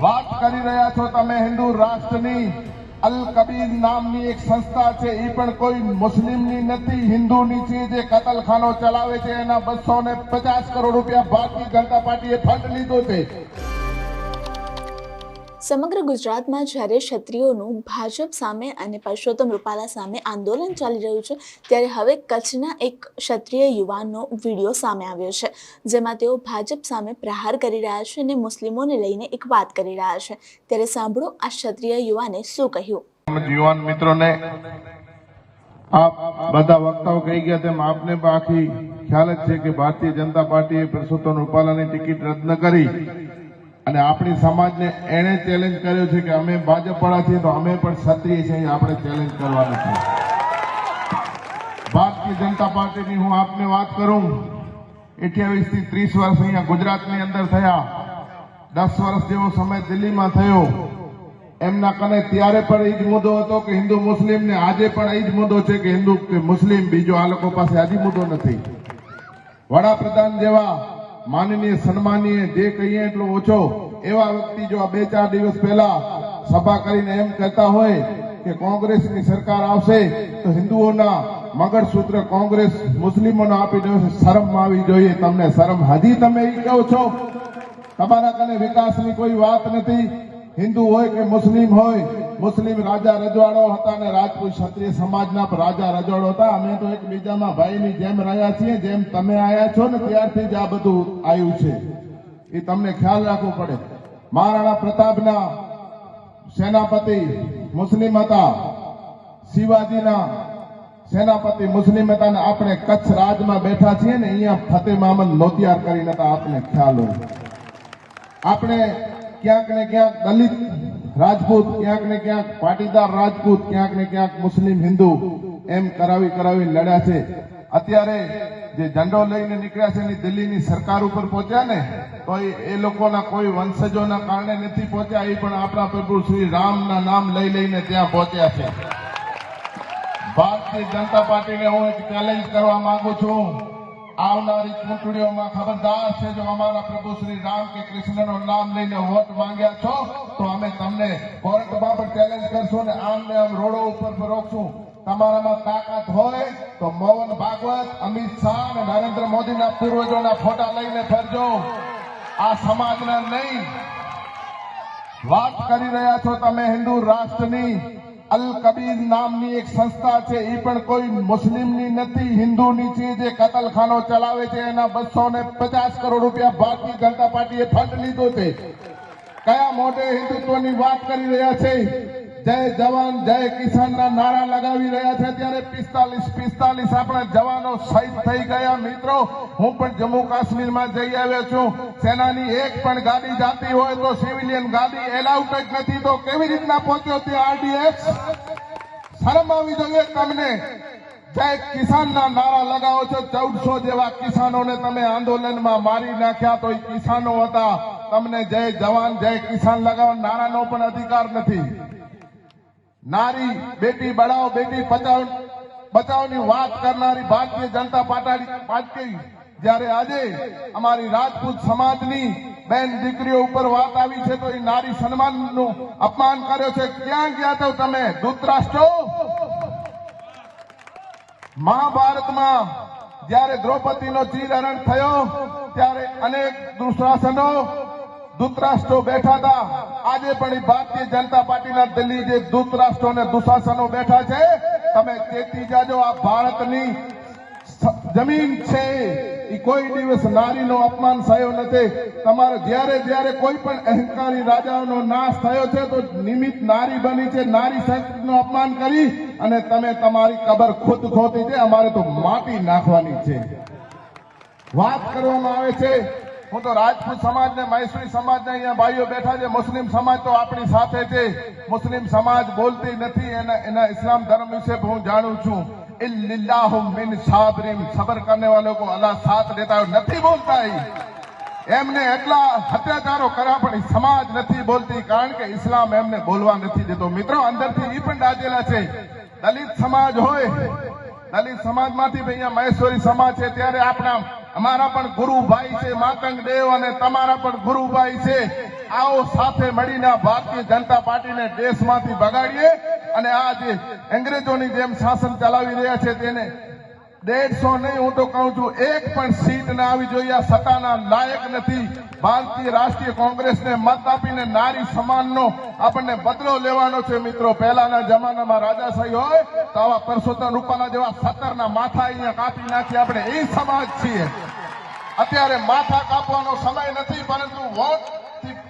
વાત કરી રહ્યા છો તમે હિન્દુ રાષ્ટ્રની અલ કબીર નામની એક સંસ્થા છે એ પણ કોઈ મુસ્લિમની નથી, હિન્દુની છે જે કતલખાનો ચલાવે છે, એના બસો ને પચાસ કરોડ રૂપિયા ભારતીય જનતા પાર્ટીએ ફંડ લીધો છે. સમગ્ર ગુજરાતમાં જ્યારે ક્ષત્રિયોનું ભાજપ સામે અને પરસોત્તમ રૂપાલા સામે આંદોલન ચાલી રહ્યું છે, ત્યારે હવે કચ્છના એક ક્ષત્રિય યુવાનનો વીડિયો સામે આવ્યો છે, જેમાં તેઓ ભાજપ સામે પ્રહાર કરી રહ્યા છે અને મુસ્લિમોને લઈને એક વાત કરી રહ્યા છે. ત્યારે સાંભળો આ ક્ષત્રિય યુવાને શું કહ્યું. યુવાન મિત્રોને આપ બધા વક્તાઓ કહી ગયા તેમ આપને આખી ખ્યાલ જ છે કે ભારતીય જનતા પાર્ટીએ પરસોત્તમ રૂપાલાની ટિકિટ રદ ન કરી. અને આપણી સમાજને એણે ચેલેન્જ કર્યો છે કે અમે ભાજપવાળા છીએ તો અમે પણ ક્ષત્રિય છીએ આપણે ચેલેન્જ કરવાનું છે. ભારતીય જનતા પાર્ટીની હું આપને વાત કરું અઠ્યાવીસથી ત્રીસ વર્ષ અહીંયા ગુજરાતની અંદર થયા. દસ વર્ષ જેવો સમય દિલ્હીમાં થયો. એમના કને ત્યારે પણ એ જ મુદ્દો હતો કે હિન્દુ મુસ્લિમ ને આજે પણ એ જ મુદ્દો છે કે હિન્દુ કે મુસ્લિમ, બીજો આ લોકો પાસે આજે મુદ્દો નથી. વડાપ્રધાન જેવા માનનીય સન્માનીય જે કહીએ એટલો ઓછો એવા વ્યક્તિ જો આ બે ચાર દિવસ પહેલા સભા કરીને એમ કહેતા હોય કે કોંગ્રેસની સરકાર આવશે, તો હિન્દુઓના મગરસૂત્ર કોંગ્રેસ મુસ્લિમોને આપી દેશે શરમ આવી જોઈએ તમને. શરમ હજી તમે એ કહો છો? તમારા કને વિકાસની કોઈ વાત નથી? હિન્દુ હોય કે મુસ્લિમ હોય? મુસ્લિમ રાજા રજવાડો હતા અને રાજપૂત ક્ષત્રિય સમાજના રાજા રજવાડો હતા. અમે તો એકબીજામાં ભાઈની જેમ રહ્યા છીએ, જેમ તમે આવ્યા છો ને ત્યારથી જ આ બધું આવ્યું છે. એ તમને ખ્યાલ રાખવો પડે. મહારાણા પ્રતાપના સેનાપતિ મુસ્લિમ હતા. શિવાજીના સેનાપતિ મુસ્લિમ હતા ને આપણે કચ્છ રાજમાં બેઠા છીએ ને અહીંયા ફતેહ મામદ લોતિયાર કરીને હતા, આપને ખ્યાલ હોય. આપણે ક્યાંક ને ક્યાંક દલિત રાજપૂત, ક્યાંક ને ક્યાંક પાટીદાર રાજપૂત, ક્યાંક ને ક્યાંક મુસ્લિમ હિન્દુ એમ કરાવી કરાવી લડ્યા છે. અત્યારે જે ઝંડો લઈને નીકળ્યા છે એની દિલ્હીની સરકાર ઉપર પહોંચ્યા ને, તો એ લોકોના કોઈ વંશજોના કારણે નથી પહોંચ્યા, એ પણ આપણા પ્રભુ શ્રી રામના નામ લઈ લઈને ત્યાં પહોંચ્યા છે. ભારતીય જનતા પાર્ટીને હું એક ચેલેન્જ કરવા માંગુ છું. આવનારી ચૂંટણીઓમાં ખબરદાર છે, જો અમારા પ્રભુ શ્રી રામ કે કૃષ્ણનું નામ લઈને વોટ માંગ્યા છો, તો અમે તમને કોર્ટમાં પણ ચેલેન્જ કરશું ને આમ ને આમ રોડો ઉપર પર રોકશું તમારામાં તાકાત હોય તો મોહન ભાગવત, અમિત શાહ અને નરેન્દ્ર મોદીના પૂર્વજોના ફોટા લઈને ફરજો. આ સમાજના નહીં. વાત કરી રહ્યા છો તમે હિન્દુ રાષ્ટ્રની. અલ કબીર નામની એક સંસ્થા છે એ પણ કોઈ મુસ્લિમની નથી. હિન્દુની છે જે કતલખાનો ચલાવે છે, એના બસો ને પચાસ કરોડ રૂપિયા ભારતીય જનતા પાર્ટીએ ફંડ લીધો છે. કયા મોઢે હિન્દુત્વની વાત કરી રહ્યા છે? જય જવાન, જય કિસાનના નારા લગાવી રહ્યા છે. ત્યારે પિસ્તાલીસ પિસ્તાલીસ આપણા જવાનો શહીદ થઈ ગયા. મિત્રો, હું પણ જમ્મુ કાશ્મીરમાં જઈ આવ્યો છું. સેનાની એક પણ ગાડી જાતી હોય તો સિવિલિયન ગાડી એલાઉડ જ નથી. તો કેવી રીતના પહોંચ્યો તે આરડીએફ? શરમ આવી જોઈએ તમને. જય કિસાનના નારા લગાવો છો. ચૌદસો જેવા કિસાનોને તમે આંદોલનમાં મારી નાખ્યા તો એ કિસાનો હતા. તમને જય જવાન, જય કિસાન લગાવવા નારાનો પણ અધિકાર નથી. નારી, બેટી બળાવો, બેટી બચાવ બચાવની વાત કરનારી ભારતીય જનતા પાર્ટી જ્યારે આજે અમારી રાજપૂત સમાજની બેન દીકરીઓ ઉપર વાત આવી છે તો એ નારી સન્માનનું અપમાન કર્યો છે. ક્યાં ગયા તો તમે? ધૃતરાષ્ટ્રો? મહાભારતમાં જ્યારે દ્રૌપદીનો ચીરહરણ થયો, ત્યારે અનેક દુશાસનો દૂતરાષ્ટ્રો બેઠા હતા આજે પણ ભારતીય જનતા પાર્ટીના દિલ્હી જે દૂતરાષ્ટ્રો અને દુશાસનો બેઠા છે, તમે ચેતી જાજો, આ ભારતની જમીન છે. એ કોઈ દિવસ નારીનો અપમાન થયો નથી. તમારે જ્યારે જ્યારે કોઈ પણ અહંકારી રાજાઓનો નાશ થયો છે, તો નિમિત્ત નારી બની છે. નારી સંસ્કૃતિનું અપમાન કરી અને તમે તમારી કબર ખુદ ખોતી છે. અમારે તો માટી નાખવાની છે. વાત કરવામાં આવે છે હું તો રાજપૂત સમાજ ને મૈસુરી સમાજ ને અહીંયા ભાઈઓ બેઠા છે. મુસ્લિમ સમાજ તો આપણી સાથે છે. મુસ્લિમ સમાજ બોલતી નથી એના એના ઇસ્લામ ધર્મ વિશે હું જાણું છું. મિન સાબરીન. સબર કરને વાલો કો સાથ દેતા નથી બોલતા એમને એટલા અત્યાચારો કર્યા પણ સમાજ નથી બોલતી કારણ કે ઇસ્લામ એમને બોલવા નથી દેતો. મિત્રો, અંદરથી એ પણ દાજેલા છે. દલિત સમાજ હોય. દલિત સમાજમાંથી અહીંયા મહેશ્વરી સમાજ છે. ત્યારે આપણા અમારા પણ ગુરુભાઈ છે, માતંગ દેવ અને તમારા પણ ગુરુભાઈ છે. આવો સાથે મળીને ભારતીય જનતા પાર્ટીને દેશમાંથી બગાડીએ અને આ જે અંગ્રેજોની જેમ શાસન ચલાવી રહ્યા છે તેને દેડસો નહીં, હું તો કહું છું, એક પણ સીટ ના આવી જોઈએ, આ સત્તાના લાયક નથી. ભારતીય રાષ્ટ્રીય કોંગ્રેસને મત આપીને નારી સમાનનો આપણને બદલો લેવાનો છે, મિત્રો. પહેલાના જમાનામાં રાજાશાહી હોય, તો આવા પરસોત્તમ રૂપાલા જેવા સત્તરના માથા અહીંયા કાપી નાખી આપણે એ સમાજ છીએ. અત્યારે માથા કાપવાનો સમય નથી, પરંતુ વોટ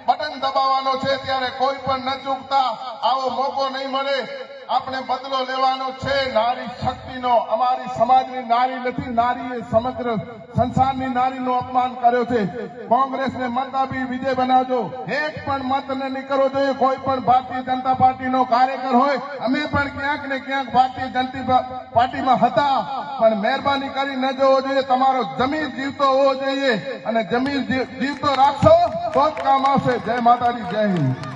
બટન દબાવવાનો છે. ત્યારે કોઈ પણ ન ચૂકતા. આવો મોકો નહીં મળે. આપણે બદલો લેવાનો છે. નારી શક્તિનો, અમારી સમાજની નારી નથી, નારીએ સમગ્ર સંસારની નારીનું અપમાન કર્યો છે. કોંગ્રેસને મત આપી વિજય બનાવજો. એક પણ મત ન નીકળવો જોઈએ. કોઈ પણ ભારતીય જનતા પાર્ટીનો કાર્યકર હોય, અમે પણ ક્યાંક ને ક્યાંક ભારતીય જનતા પાર્ટીમાં હતા. પણ મહેરબાની કરી ન જવો જોઈએ. તમારો જમીન જીવતો હોવો જોઈએ. અને જમીન જીવતો રાખશો તો કામ આવશે. જય માતાજી, જય હિન્દ.